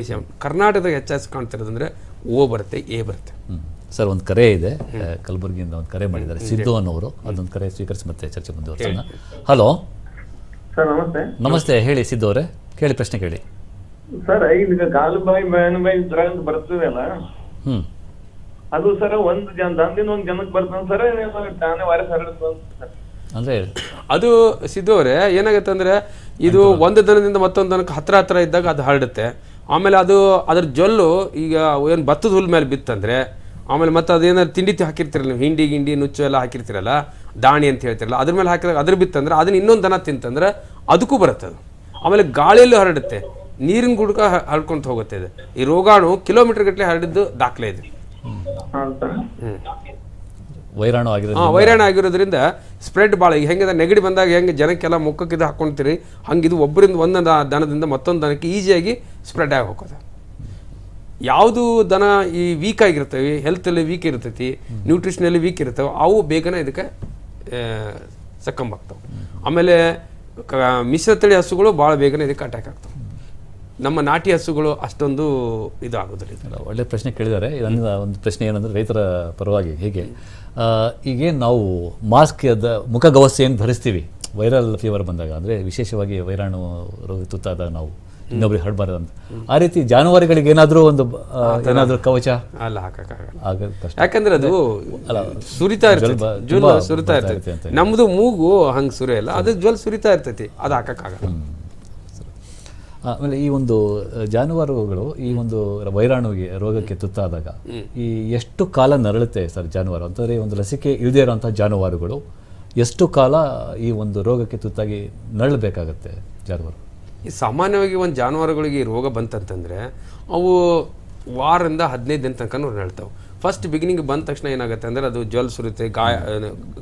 ವಿಷಯ ಕರ್ನಾಟಕದಾಗ ಹೆಚ್ಚಾಗಿ ಕಾಣ್ತಿರೋದಂದ್ರೆ ಓ ಬರುತ್ತೆ ಎ ಬರುತ್ತೆ. ಸರ್ ಒಂದು ಕರೆ ಇದೆ. ಕಲಬುರಗಿಯಿಂದ ಒಂದು ಕರೆ ಮಾಡಿದ್ದಾರೆ. ಸಿದ್ದು ಅನ್ನೋರು. ಅದೊಂದು ಕರೆ ಸ್ವೀಕರಿಸಿ ಮತ್ತೆ ಚರ್ಚೆ ಮುಂದುವರ್ಸೋಣ ಹಲೋ. ಸರ್ ನಮಸ್ತೆ. ನಮಸ್ತೆ. ಹೇಳಿ ಸಿದ್ದು ಅವರೇ. ಕೇಳಿ ಪ್ರಶ್ನೆ ಕೇಳಿ. ಸರ್ ಈಗ ಕಾಲು ಬಾಯಿ ಬ್ಯಾನ್ ಬಾಯಿ ಜ್ವರ ಅಂತ ಬರ್ತದೆ ಅಲ್ಲ? ಹ್ಮ್. ಅದು ಸರ್ ಒಂದು ಜನ ದಂದಿನ ಒಂದ್ ಜನಕ್ಕೆ ಬರ್ತದೆ ಸರ್ ತಾನೇ ವೈರಸ್ ಹರಡುತ್ತೆ ಸರ್? ಅಂದ್ರೆ ಅದು ಸಿದ್ದು ಅವರೇ ಏನಾಗುತ್ತೆ ಅಂದ್ರೆ ಇದು ಒಂದು ದನದಿಂದ ಮತ್ತೊಂದು ದನಕ್ಕೆ ಹತ್ರ ಹತ್ರ ಇದ್ದಾಗ ಅದು ಹರಡುತ್ತೆ. ಆಮೇಲೆ ಅದು ಅದ್ರ ಜೊಲ್ಲು ಈಗ ಏನು ಭತ್ತದ ಹುಲ್ ಮೇಲೆ ಬಿತ್ತಂದ್ರೆ ಆಮೇಲೆ ಮತ್ತೆ ಅದೇನಾದ್ರು ತಿಂಡಿ ಹಾಕಿರ್ತೀರಲ್ಲ ನೀವು? ಹಿಂಡಿ ಗಿಂಡಿ ನುಚ್ಚು ಎಲ್ಲ ಹಾಕಿರ್ತೀರಲ್ಲ ದಾಣಿ ಅಂತ ಹೇಳ್ತಿರಲ್ಲ ಅದ್ರ ಮೇಲೆ ಹಾಕಿದಾಗ ಅದ್ರ ಬಿತ್ತಂದ್ರೆ ಅದನ್ನ ಇನ್ನೊಂದು ದನ ತಿಂತಂದ್ರೆ ಅದಕ್ಕೂ ಬರುತ್ತೆ ಅದು. ಆಮೇಲೆ ಗಾಳಿಯಲ್ಲೂ ಹರಡುತ್ತೆ ನೀರಿನ ಗುಡ್ಕ ಹರಡ್ಕೊಂತ ಹೋಗುತ್ತೆ ಇದು. ಈ ರೋಗಾಣು ಕಿಲೋಮೀಟರ್ ಗಟ್ಟಲೆ ಹರಡಿದ್ದು ದಾಖಲೆ ಇದೆ. ಹಾ ಸರ್ ವೈರಾಣು ಆಗಿರೋ ಹಾ ವೈರಾಣು ಆಗಿರೋದ್ರಿಂದ ಸ್ಪ್ರೆಡ್ ಭಾಳ ಈಗ ಹೆಂಗಿದೆ ನೆಗಡಿ ಬಂದಾಗ ಹೆಂಗೆ ಜನಕ್ಕೆಲ್ಲ ಮುಖಕ್ಕೆ ಇದು ಹಾಕೊಂತೀರಿ ಹಂಗೆ ಇದು ಒಬ್ಬರಿಂದ ಒಂದೊಂದು ದನದಿಂದ ಮತ್ತೊಂದು ದನಕ್ಕೆ ಈಸಿಯಾಗಿ ಸ್ಪ್ರೆಡ್ ಆಗಿ ಹೋಗೋದು ಯಾವುದು ದನ ಈ ವೀಕ್ ಆಗಿರ್ತವೆ ಹೆಲ್ತಲ್ಲಿ ವೀಕ್ ಇರ್ತೈತಿ ನ್ಯೂಟ್ರಿಷನಲ್ಲಿ ವೀಕ್ ಇರ್ತವೆ ಅವು ಬೇಗನೆ ಇದಕ್ಕೆ ಸಕ್ಕಂಬಾಗ್ತವೆ. ಆಮೇಲೆ ಕ ಮಿಶ್ರ ತಳಿ ಹಸುಗಳು ಭಾಳ ಬೇಗನೆ ಇದಕ್ಕೆ ಅಟ್ಯಾಕ್ ಆಗ್ತವೆ. ನಮ್ಮ ನಾಟಿ ಹಸುಗಳು ಅಷ್ಟೊಂದು ಇದು ಆಗೋದಿಲ್ಲ. ಒಳ್ಳೆ ಪ್ರಶ್ನೆ ಕೇಳಿದ್ದಾರೆ. ಇದನ್ನ ಒಂದು ಪ್ರಶ್ನೆ ಏನಂದ್ರೆ ರೈತರ ಪರವಾಗಿ ಹೇಗೆ? ಈಗ ಈಗೇನು ನಾವು ಮಾಸ್ಕ್ ಅದ ಮುಖಗವಸೆ ಏನು ಧರಿಸ್ತೀವಿ? ವೈರಲ್ ಫೀವರ್ ಬಂದಾಗ ಅಂದರೆ ವಿಶೇಷವಾಗಿ ವೈರಾಣು ರೋಗ ತುತ್ತಾದಾಗ ನಾವು ಇನ್ನೊಬ್ರಿಗೆ ಹರಡಬಾರ್ದು ಅಂತ ಆ ರೀತಿ ಜಾನುವಾರುಗಳಿಗೆ ಏನಾದರೂ ಒಂದು ಏನಾದರೂ ಕವಚ? ಅಲ್ಲ ಹಾಕಕ್ಕಾಗಲ್ಲ ಯಾಕಂದ್ರೆ ಅದು ಸುರಿತಾ ಇರ್ತದೆ ಜ್ವಲ್ ಸುರಿತಾ ಇರ್ತೈತಿ. ನಮ್ದು ಮೂಗು ಹಂಗೆ ಸುರಿಯಲ್ಲ ಅದು ಜ್ವಲ್ ಸುರಿತಾ ಇರ್ತೈತಿ. ಅದು ಹಾಕಕ್ಕಾಗಲ್ಲ ಆಮೇಲೆ ಈ ಒಂದು ಜಾನುವಾರುಗಳು ಈ ಒಂದು ವೈರಾಣುಗೆ ರೋಗಕ್ಕೆ ತುತ್ತಾದಾಗ ಈ ಎಷ್ಟು ಕಾಲ ನರಳುತ್ತೆ ಸರ್ ಜಾನುವಾರು? ಅಂತಂದರೆ ಒಂದು ಲಸಿಕೆ ಇಲ್ಲದೇ ಇರೋಂಥ ಜಾನುವಾರುಗಳು ಎಷ್ಟು ಕಾಲ ಈ ಒಂದು ರೋಗಕ್ಕೆ ತುತ್ತಾಗಿ ನರಳಬೇಕಾಗತ್ತೆ ಜಾನುವಾರು? ಈ ಸಾಮಾನ್ಯವಾಗಿ ಒಂದು ಜಾನುವಾರುಗಳಿಗೆ ಈ ರೋಗ ಬಂತಂತಂದರೆ ಅವು ವಾರದಿಂದ ಹದಿನೈದು ದಿನ ತನಕ ಹೇಳ್ತಾವೆ ಫಸ್ಟ್ ಬಿಗಿನಿಂಗ್ ಬಂದ ತಕ್ಷಣ ಏನಾಗುತ್ತೆ ಅಂದ್ರೆ ಅದು ಜ್ವಲ್ ಸುರುತ್ತೆ ಗಾಯ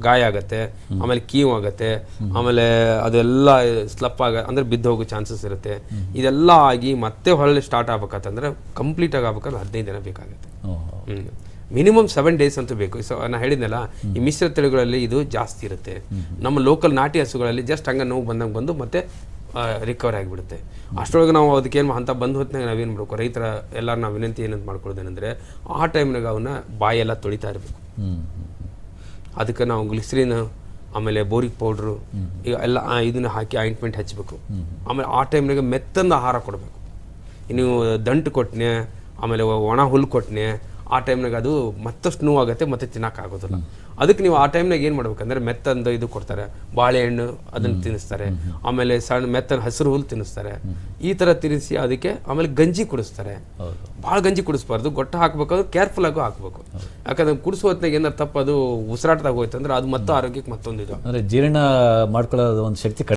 ಗಾಯ ಆಗುತ್ತೆ ಆಮೇಲೆ ಕೀವು ಆಗುತ್ತೆ ಆಮೇಲೆ ಅದೆಲ್ಲ ಸ್ಲಪ್ ಆಗ ಅಂದ್ರೆ ಬಿದ್ದು ಹೋಗೋ ಚಾನ್ಸಸ್ ಇರುತ್ತೆ. ಇದೆಲ್ಲ ಆಗಿ ಮತ್ತೆ ಹೊರಳಿ ಸ್ಟಾರ್ಟ್ ಆಗ್ಬೇಕಂತಂದ್ರೆ ಕಂಪ್ಲೀಟ್ ಆಗಿ ಆಗ್ಬೇಕಂದ್ರೆ ಹದಿನೈದು ದಿನ ಬೇಕಾಗುತ್ತೆ. ಮಿನಿಮಮ್ ಸೆವೆನ್ ಡೇಸ್ ಅಂತೂ ಬೇಕು. ಸೊ ನಾನು ಹೇಳಿದ್ನಲ್ಲ ಈ ಮಿಶ್ರ ತಳಿಗಳಲ್ಲಿ ಇದು ಜಾಸ್ತಿ ಇರುತ್ತೆ. ನಮ್ಮ ಲೋಕಲ್ ನಾಟಿ ಹಸುಗಳಲ್ಲಿ ಜಸ್ಟ್ ಹಂಗೆ ನೋವು ಬಂದಂಗೆ ಬಂದು ಮತ್ತೆ ರಿಕವರ್ ಆಗಿಬಿಡುತ್ತೆ. ಅಷ್ಟರೊಳಗೆ ನಾವು ಅದಕ್ಕೇನು ಅಂತ ಬಂದ ಹೊತ್ತಿನಾಗ ನಾವೇನು ಮಾಡಬೇಕು? ರೈತರ ಎಲ್ಲ ನಾವು ವಿನಂತಿ ಏನಂತ ಮಾಡ್ಕೊಳ್ಳೋದೇನೆಂದರೆ ಆ ಟೈಮ್ನಾಗ ಅವನ್ನ ಬಾಯೆಲ್ಲ ತೊಳಿತಾ ಇರಬೇಕು. ಅದಕ್ಕೆ ನಾವು ಗ್ಲಿಸ್ರಿನ್ ಆಮೇಲೆ ಬೋರಿಕ್ ಪೌಡ್ರು ಈಗ ಎಲ್ಲ ಇದನ್ನ ಹಾಕಿ ಆಯಿಂಟ್ಮೆಂಟ್ ಹಚ್ಚಬೇಕು ಆಮೇಲೆ ಆ ಟೈಮ್ನಾಗ ಮೆತ್ತಂದು ಆಹಾರ ಕೊಡಬೇಕು. ನೀವು ದಂಟು ಕೊಟ್ಟನೆ ಆಮೇಲೆ ಒಣ ಹುಲ್ಲು ಕೊಟ್ಟನೆ ಆ ಟೈಮ್ನಾಗ ಅದು ಮತ್ತಷ್ಟು ನೋವಾಗುತ್ತೆ ಮತ್ತೆ ತಿನ್ನೋಕ್ಕಾಗೋದಿಲ್ಲ. ಅದಕ್ಕೆ ನೀವು ಆ ಟೈಮ್ನಾಗ ಏನು ಮಾಡ್ಬೇಕಂದ್ರೆ ಮೆತ್ತಂದು ಇದು ಕೊಡ್ತಾರೆ. ಬಾಳೆಹಣ್ಣು ಅದನ್ನು ತಿನ್ನಿಸ್ತಾರೆ. ಆಮೇಲೆ ಸಣ್ಣ ಮೆತ್ತನ ಹಸಿರು ಹುಲ್ಲು ತಿನ್ನಿಸ್ತಾರೆ. ಈ ಥರ ತಿನ್ನಿಸಿ ಅದಕ್ಕೆ ಆಮೇಲೆ ಗಂಜಿ ಕುಡಿಸ್ತಾರೆ. ಭಾಳ ಗಂಜಿ ಕುಡಿಸ್ಬಾರ್ದು. ಗೊಟ್ಟ ಹಾಕ್ಬೇಕಾದ್ರೆ ಕೇರ್ಫುಲ್ ಆಗು ಹಾಕ್ಬೇಕು. ಯಾಕಂದ್ರೆ ಕುಡಿಸೋ ಹೊತ್ತಿನಾಗ ಏನಾರು ತಪ್ಪು ಅದು ಉಸಿರಾಟದಾಗ ಹೋಯ್ತು ಅಂದ್ರೆ ಅದು ಮತ್ತೆ ಆರೋಗ್ಯಕ್ಕೆ ಮತ್ತೊಂದು ಇದು ಅಂದರೆ ಜೀರ್ಣ ಮಾಡ್ಕೊಳ್ಳೋದು ಒಂದು ಶಕ್ತಿ